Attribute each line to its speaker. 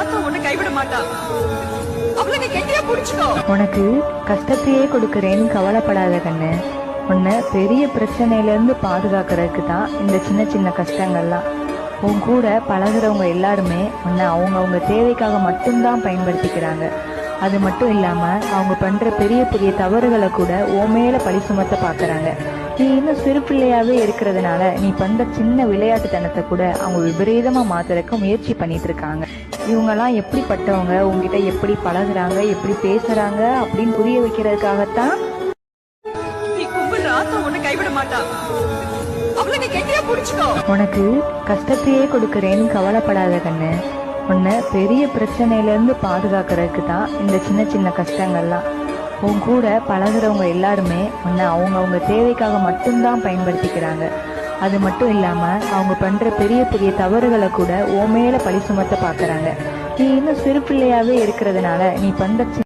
Speaker 1: கைவிட மாட்டா. அவளுக்கு கெட்டியா புடிச்சுக்கோ.
Speaker 2: உனக்கு கஷ்டத்தையே கொடுக்கறேன்னு கவலைப்படாத கண்ணு. உன்னை பெரிய பிரச்சனையில இருந்து பாதுகாக்கிறதுக்கு தான் இந்த சின்ன சின்ன கஷ்டங்கள்லாம். உன் கூட பழகுறவங்க எல்லாருமே உன்னை அவங்கவுங்க தேவைக்காக மட்டும்தான் பயன்படுத்திக்கிறாங்க. அது மட்டும் இல்லாம அவங்க பண்ற பெரிய பெரிய தவறுகளை கூட உன் மேல பழி சுமத்த பாக்குறாங்க. நீ இன்னும் சிறு பிள்ளையாவே இருக்கிறதுனால நீ பண்ற சின்ன விளையாட்டுத்தனத்தை கூட அவங்க விபரீதமா மாத்துறதுக்கு முயற்சி பண்ணிட்டு இருக்காங்க. இவங்கெல்லாம் எப்படிப்பட்டவங்க? உங்ககிட்ட எப்படி பழகுறாங்க? எப்படி பேசுறாங்க? அப்படின்னு புரிய வைக்கிறதுக்காகத்தான் உனக்கு கஷ்டத்தையே கொடுக்கறேன்னு கவலைப்படாத கண்ணு. உன்னை பெரிய பிரச்சனையிலேருந்து பாதுகாக்கிறதுக்கு தான் இந்த சின்ன சின்ன கஷ்டங்கள்லாம். உன் கூட பழகுறவங்க எல்லாருமே உன்னை அவங்கவுங்க தேவைக்காக மட்டும்தான் பயன்படுத்திக்கிறாங்க. அது மட்டும் இல்லாமல் அவங்க பண்ணுற பெரிய பெரிய தவறுகளை கூட உன் மேலே பழி சுமத்த பார்க்குறாங்க நீ இன்னும் சிறு இருக்கிறதுனால நீ பண்ணுற